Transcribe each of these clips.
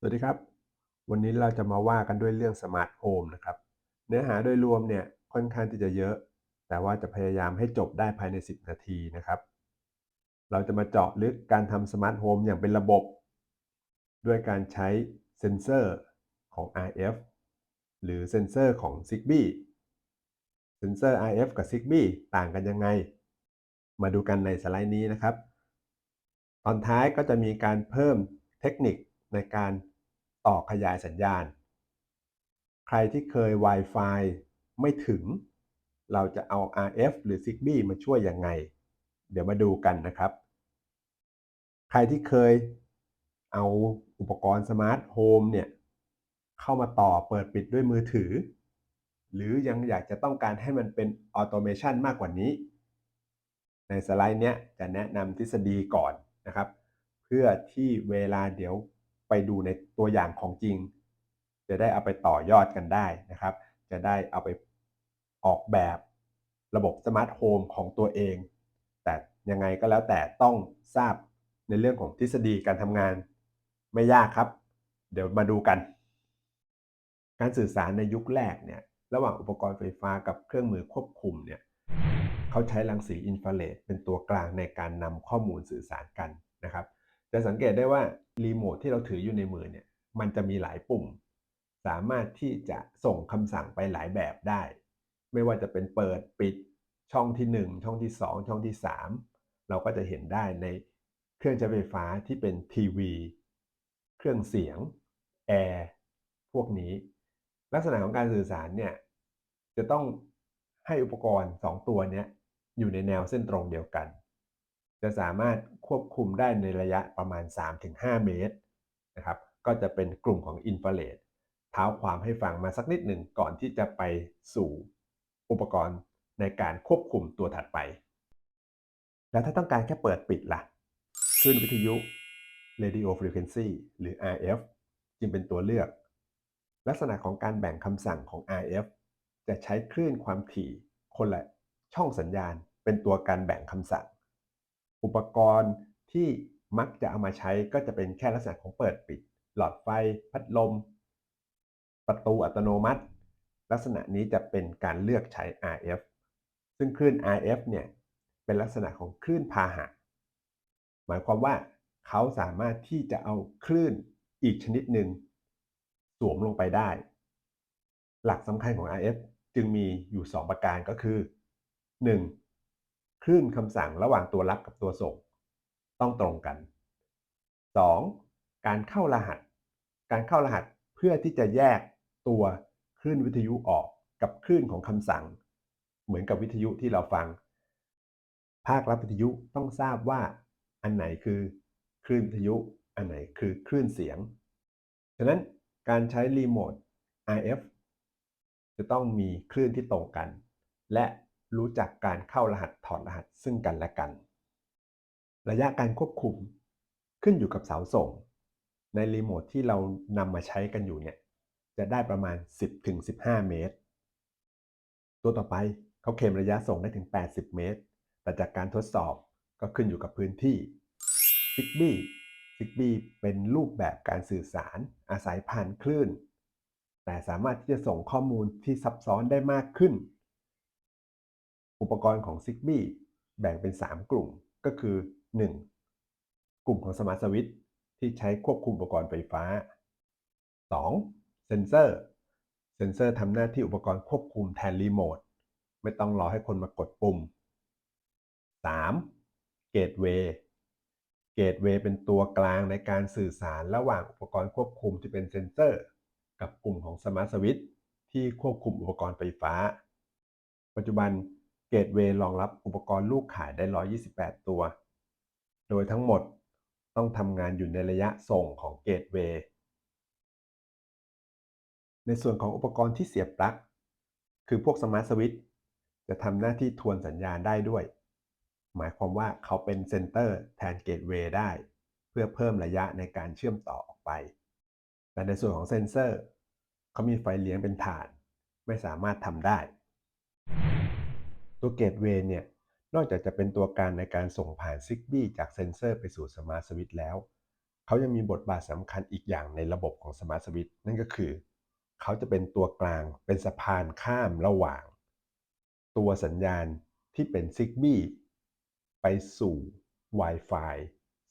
สวัสดีครับ วันนี้เราจะมาว่ากันด้วยเรื่องสมาร์ทโฮมนะครับ เนื้อหาโดยรวมเนี่ยค่อนข้างที่จะเยอะ แต่ว่าจะพยายามให้จบได้ภายใน 10 นาทีนะครับ เราจะมาเจาะลึกการทำสมาร์ทโฮมอย่างเป็นระบบ ด้วยการใช้เซนเซอร์ของ RF หรือเซนเซอร์ของ Zigbee เซนเซอร์ RF กับ Zigbee ต่างกันยังไง มาดูกันในสไลด์นี้นะครับ ตอนท้ายก็จะมีการเพิ่มเทคนิคในการ ต่อขยายสัญญาณ ใครที่เคย Wi-Fi ไม่ถึง เราจะเอา RF หรือ Zigbee มาช่วยยังไง เดี๋ยวมาดูกันนะครับ ใครที่เคยเอาอุปกรณ์สมาร์ทโฮมเนี่ยเข้ามาต่อเปิดปิดด้วยมือถือ หรือยังอยากจะต้องการให้มันเป็นออโตเมชันมากกว่านี้ ในสไลด์เนี้ยจะแนะนำทฤษฎีก่อนนะครับ เพื่อที่เวลาเดี๋ยว ไปดูในตัวอย่างของจริง จะได้เอาไปต่อยอดกันได้นะครับ จะได้เอาไปออกแบบระบบสมาร์ทโฮมของตัวเอง แต่ยังไงก็แล้วแต่ต้องทราบในเรื่องของทฤษฎีการทำงานไม่ยากครับ เดี๋ยวมาดูกัน การสื่อสารในยุคแรกเนี่ยระหว่างอุปกรณ์ไฟฟ้ากับเครื่องมือควบคุมเนี่ยเขาใช้รังสีอินฟราเรดเป็นตัวกลางในการนำข้อมูลสื่อสารกันนะครับ จะสังเกตได้ว่ารีโมทที่เราถืออยู่ในมือเนี่ย มันจะมีหลายปุ่ม สามารถที่จะส่งคำสั่งไปหลายแบบได้ ไม่ว่าจะเป็นเปิดปิดช่องที่ 1 ช่องที่ 2 ช่องที่ 3 เราก็จะเห็นได้ในเครื่องใช้ไฟฟ้าที่เป็นทีวี เครื่องเสียง แอร์ พวกนี้ ลักษณะของการสื่อสารเนี่ย จะต้องให้อุปกรณ์ 2 ตัวนี้อยู่ในแนวเส้นตรงเดียวกัน จะสามารถควบคุมได้ในระยะประมาณ 3-5 เมตรนะครับก็จะเป็นกลุ่มของอินฟราเรดเท้าความให้ฟังมาสักนิดหนึ่งก่อนที่จะไปสู่อุปกรณ์ในการควบคุมตัวถัดไป แล้วถ้าต้องการแค่เปิดปิดล่ะคลื่นวิทยุ radio frequency หรือ RF จึงเป็นตัวเลือก ลักษณะของการแบ่งคำสั่งของ RF จะใช้คลื่นความถี่คนละช่องสัญญาณเป็นตัวการแบ่งคำสั่ง อุปกรณ์ที่มักจะเอามาใช้ก็จะเป็นแค่ลักษณะของเปิดปิด หลอดไฟ พัดลม ประตูอัตโนมัติ ลักษณะนี้จะเป็นการเลือกใช้ RF ซึ่งคลื่น RF เนี่ยเป็นลักษณะของคลื่นพาหะ หมายความว่าเขาสามารถที่จะเอาคลื่นอีกชนิดหนึ่งสวมลงไปได้ หลักสำคัญของ RF จึงมีอยู่ 2 ประการก็คือ 1. คลื่นคำสั่งระหว่างตัวรับกับตัวส่ง ต้องตรงกัน 2. การเข้ารหัส การเข้ารหัสเพื่อที่จะแยกตัวคลื่นวิทยุออกกับคลื่นของคำสั่ง เหมือนกับวิทยุที่เราฟัง ภาครับวิทยุต้องทราบว่าอันไหนคือคลื่นวิทยุ อันไหนคือคลื่นเสียง ฉะนั้นการใช้รีโมท RF จะต้องมีคลื่นที่ตรงกัน และ รู้จักการเข้ารหัสถอดรหัสซึ่งกันและกัน ระยะการควบคุมขึ้นอยู่กับเสาส่ง ในรีโมทที่เรานำมาใช้กันอยู่เนี่ย จะได้ประมาณ 10-15 เมตร ตัวต่อไปเขาเคลมระยะส่งได้ถึง 80 เมตร แต่จากการทดสอบก็ขึ้นอยู่กับพื้นที่ Zigbee Zigbee เป็นรูปแบบการสื่อสารอาศัยผ่านคลื่น แต่สามารถที่จะส่งข้อมูลที่ซับซ้อนได้มากขึ้น อุปกรณ์ของ Zigbee แบ่งเป็น 3 กลุ่มก็คือ 1. กลุ่มของสมาร์ทสวิตช์ที่ใช้ควบคุมอุปกรณ์ไฟฟ้า 2. เซนเซอร์ เซนเซอร์ทำหน้าที่อุปกรณ์ควบคุมแทนรีโมท ไม่ต้องรอให้คนมากดปุ่ม 3. เกตเวย์ เกตเวย์เป็นตัวกลางในการสื่อสารระหว่างอุปกรณ์ควบคุมที่เป็นเซนเซอร์ กับกลุ่มของสมาร์ทสวิตช์ที่ควบคุมอุปกรณ์ไฟฟ้า ปัจจุบัน เกตเวย์รองรับอุปกรณ์ลูกขายได้ 128 ตัว โดยทั้งหมดต้องทำงานอยู่ในระยะส่งของเกตเวย์ในส่วนของอุปกรณ์ที่เสียบปลั๊กคือพวกสมาร์ทสวิตช์จะทำหน้าที่ทวนสัญญาณได้ด้วย หมายความว่าเขาเป็นเซนเตอร์แทนเกตเวย์ได้ เพื่อเพิ่มระยะในการเชื่อมต่อออกไป แต่ในส่วนของเซนเซอร์เขามีไฟเลี้ยงเป็นฐาน ไม่สามารถทำได้ ตัวเกตเวย์เนี่ย นอกจากจะเป็นตัวการในการส่งผ่าน Zigbee จากเซนเซอร์ไปสู่สมาร์ทสวิตช์แล้ว เขายังมีบทบาทสำคัญอีกอย่างในระบบของ Smart Switch นั่นก็คือ เขาจะเป็นตัวกลางเป็นสะพานข้ามระหว่าง ตัวสัญญาณที่เป็น Zigbee ไปสู่ Wi-Fi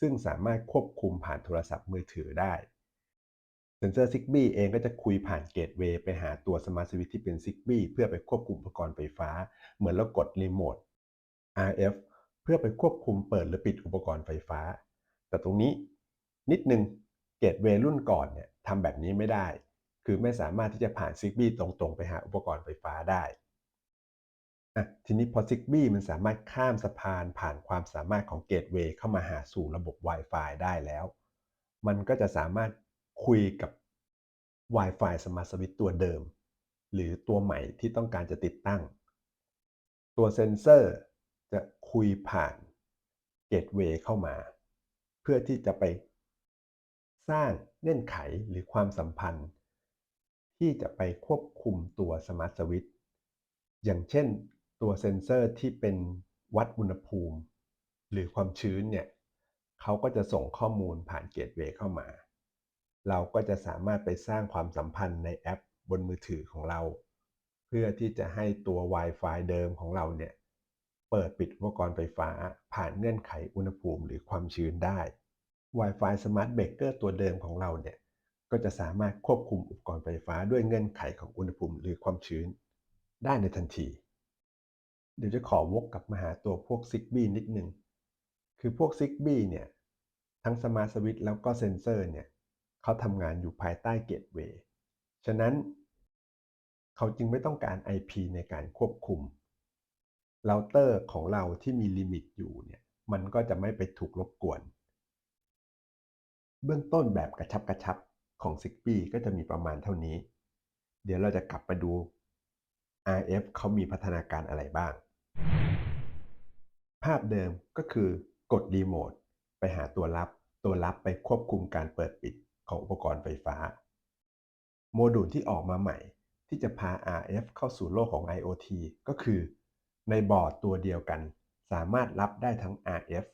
ซึ่งสามารถควบคุมผ่านโทรศัพท์มือถือได้ เซนเซอร์ Zigbee เองก็จะคุยผ่านเกตเวย์ไปหาตัว Smart Switch ที่เป็น Zigbee เพื่อไปควบคุมอุปกรณ์ไฟฟ้า เหมือนเรากดรีโมท RF เพื่อไปควบคุมเปิดหรือปิดอุปกรณ์ไฟฟ้า แต่ตรงนี้นิดนึงเกตเวย์รุ่นก่อนเนี่ยทำแบบนี้ไม่ได้ คือไม่สามารถที่จะผ่าน Zigbee ตรงๆ ไปหาอุปกรณ์ไฟฟ้าได้ทีนี้พอ Zigbee มันสามารถข้ามสะพานผ่านความสามารถของเกตเวย์เข้ามาหาสู่ระบบ Wi-Fi ได้แล้ว มันก็จะสามารถ คุยกับ Wi-Fi Smart Switch ตัวเดิม หรือตัวใหม่ที่ต้องการจะติดตั้ง ตัวเซนเซอร์จะคุยผ่านเกตเวย์เข้ามา เพื่อที่จะไปสร้างเงื่อนไขหรือความสัมพันธ์ ที่จะไปควบคุมตัว Smart Switch อย่างเช่นตัวเซนเซอร์ที่เป็นวัดอุณหภูมิ หรือความชื้นเนี่ยเขาก็จะส่งข้อมูลผ่านเกตเวย์เข้ามา เราก็จะสามารถไปสร้างความสัมพันธ์ในแอปบนมือถือของเรา เพื่อที่จะให้ตัว Wi-Fi เดิมของเราเนี่ย เปิดปิดอุปกรณ์ไฟฟ้า ผ่านเงื่อนไขอุณหภูมิหรือความชื้นได้ Wi-Fi Smart Breaker ตัวเดิมของเราเนี่ย ก็จะสามารถควบคุมอุปกรณ์ไฟฟ้าด้วยเงื่อนไขของอุณหภูมิหรือความชื้น ได้ในทันที เดี๋ยวจะขอวกกลับมาหาตัวพวก Zigbee นิดนึง คือพวก Zigbee เนี่ย ทั้ง Smart Switch แล้วก็เซนเซอร์เนี่ย เขาทำงานอยู่ภายใต้เกตเวย์ฉะนั้น เขาจึงไม่ต้องการ IP ในการควบคุมเราเตอร์ของเราที่มีลิมิตอยู่เนี่ยมันก็จะไม่ไปถูกรบกวน เบื้องต้นแบบกระชับกระชับของ Zigbee ก็จะมีประมาณเท่านี้ เดี๋ยวเราจะกลับไปดู RF เขามีพัฒนาการอะไรบ้าง ภาพเดิมก็คือกดรีโมทไปหาตัวรับ ตัวรับไปควบคุมการเปิดปิด ของอุปกรณ์ไฟฟ้า โมดูลที่ออกมาใหม่ ที่จะพา RF เข้าสู่โลกของ IoT ก็คือ ในบอร์ดตัวเดียวกัน สามารถรับได้ทั้ง RF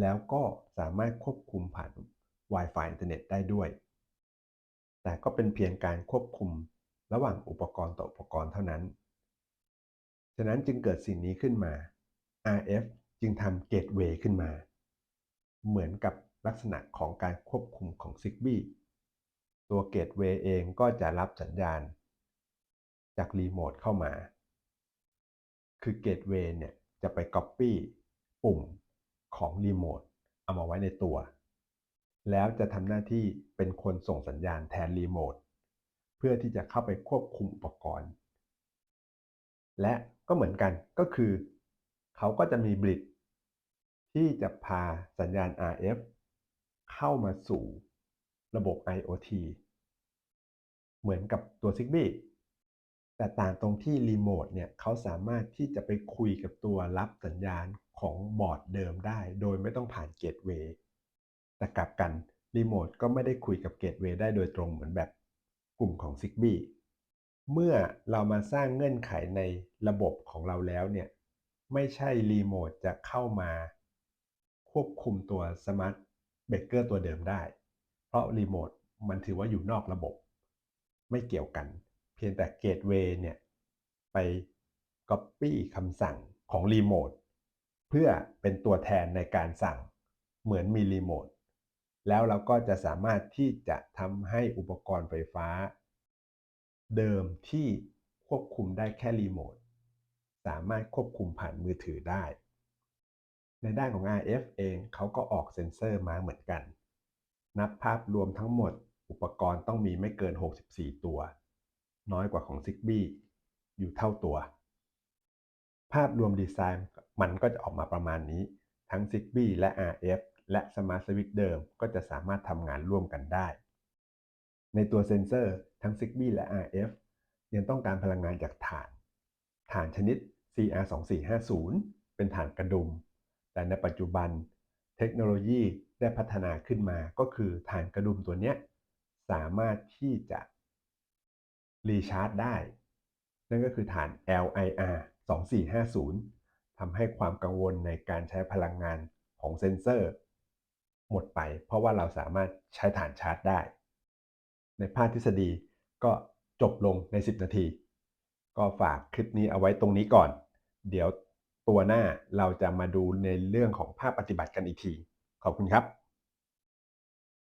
แล้วก็สามารถควบคุมผ่าน Wi-Fi อินเทอร์เน็ตได้ด้วย แต่ก็เป็นเพียงการควบคุมระหว่างอุปกรณ์ต่ออุปกรณ์เท่านั้น ฉะนั้นจึงเกิดสิ่งนี้ขึ้นมา RF จึงทำเกตเวย์ขึ้นมา เหมือนกับ ลักษณะของการควบคุมของ Zigbee ตัวเกตเวย์เองก็จะรับสัญญาณ จากรีโมทเข้ามา คือเกตเวย์เนี่ยจะไป Copy ปุ่มของรีโมทเอามาไว้ในตัว แล้วจะทำหน้าที่เป็นคนส่งสัญญาณแทนรีโมทเพื่อที่จะเข้าไปควบคุมอุปกรณ์ และก็เหมือนกันก็คือ เขาก็จะมีบริดที่จะพาสัญญาณ RF เข้ามาสู่ระบบ IoT เหมือนกับตัว Zigbee แต่ต่างตรงที่รีโมทเนี่ยเขาสามารถที่จะไปคุยกับตัวรับสัญญาณของบอร์ดเดิมได้ โดยไม่ต้องผ่านเกตเวย์แต่กลับกันรีโมทก็ไม่ได้คุยกับเกตเวย์ได้โดยตรงเหมือนแบบกลุ่มของ Zigbee เมื่อเรามาสร้างเงื่อนไขในระบบของเราแล้วเนี่ย ไม่ใช่รีโมทจะเข้ามา ควบคุมตัวสมาร์ท Smart Breaker ตัวเดิมได้ เพราะรีโมทมันถือว่าอยู่นอกระบบ ไม่เกี่ยวกัน เพียงแต่เกตเวย์เนี่ย ไป Copy คำสั่งของรีโมทเพื่อเป็นตัวแทนในการสั่งเหมือนมีรีโมทแล้วเราก็จะสามารถที่จะทำให้อุปกรณ์ไฟฟ้า เดิมที่ควบคุมได้แค่รีโมทสามารถควบคุมผ่านมือถือได้ ในด้านของ RF เองเขาก็ออกเซ็นเซอร์มาเหมือนกัน นับภาพรวมทั้งหมด อุปกรณ์ต้องมีไม่เกิน 64 ตัว น้อยกว่าของ Zigbee อยู่เท่าตัว ภาพรวมดีไซน์มันก็จะออกมาประมาณนี้ ทั้ง Zigbee และ RF และ Smart Switch เดิมก็จะสามารถทำงานร่วมกันได้ ในตัวเซนเซอร์ทั้ง Zigbee และ RF ยังต้องการพลังงานจากถ่านถ่านชนิด CR2450 เป็นถ่านกระดุม แต่ในปัจจุบันเทคโนโลยีได้พัฒนาขึ้นมาก็คือถ่านกระดุมตัวเนี้ยสามารถที่จะรีชาร์จได้ นั่นก็คือถ่าน LIR 2450ทำให้ความกังวลในการใช้พลังงานของเซนเซอร์ หมดไปเพราะว่าเราสามารถใช้ฐานชาร์จได้ ในภาคทฤษฎีก็จบลงใน 10 นาที ก็ฝากคลิปนี้เอาไว้ตรงนี้ก่อน เดี๋ยว ตัวหน้าเราจะมาดูในเรื่องของภาพปฏิบัติกันอีกที ขอบคุณครับ